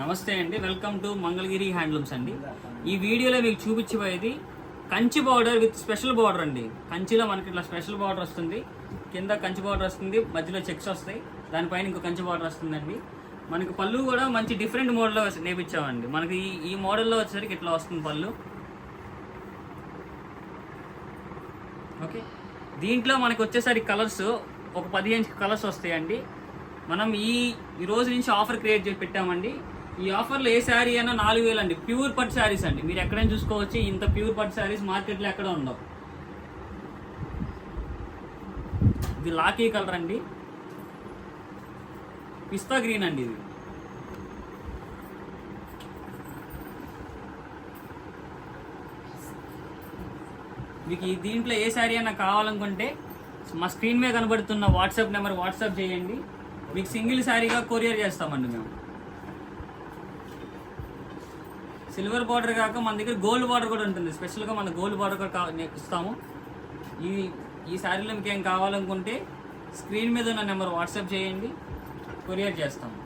నమస్తే అండి welcome to Mangalagiri handlooms అండి. ఈ వీడియోలో మీకు చూపించబోయేది Kanchi border with special border అండి. కంచిలో మనకి ఇట్లా స్పెషల్ బార్డర్ వస్తుంది. కింద కంచి బార్డర్ వస్తుంది మధ్యలో చెక్స్ వస్తాయి. దానిపైన ఇంకో కంచి బార్డర్ వస్తుందండి. మనకి పళ్ళు కూడా మంచి డిఫరెంట్ మోడల్లో నేర్పించామండి. మనకి ఈ ఈ మోడల్లో వచ్చేసరికి ఇట్లా వస్తుంది పళ్ళు. ఓకే. దీంట్లో మనకి వచ్చేసరికి కలర్స్ ఒక పదిహేను కలర్స్ వస్తాయండి. మనం ఈ ఈ రోజు నుంచి ఆఫర్ క్రియేట్ చేసి పెట్టామండి. ఈ ఆఫర్లో ఏ శారీ అయినా నాలుగు వేలు అండి. ప్యూర్ పట్ శారీస్ అండి. మీరు ఎక్కడైనా చూసుకోవచ్చు ఇంత ప్యూర్ పట్ శారీస్ మార్కెట్లో ఎక్కడ ఉండవు. ఇది లాకీ కలర్ అండి. పిస్తా గ్రీన్ అండి ఇది. మీకు ఈ దీంట్లో ఏ శారీ అయినా కావాలనుకుంటే మా స్క్రీన్ మీద కనబడుతున్న వాట్సాప్ నెంబర్ వాట్సాప్ చేయండి. మీకు సింగిల్ శారీగా కొరియర్ చేస్తామండి మేము. సిల్వర్ బార్డర్ కాక మన దగ్గర గోల్డ్ బార్డర్ కూడా ఉంటుంది. స్పెషల్గా మన గోల్డ్ బార్డర్ కూడా ఇస్తాము. ఈ ఈ శారీలో మీకు ఏం కావాలనుకుంటే స్క్రీన్ మీద ఉన్న నెంబర్ వాట్సాప్ చేయండి. కొరియర్ చేస్తాము.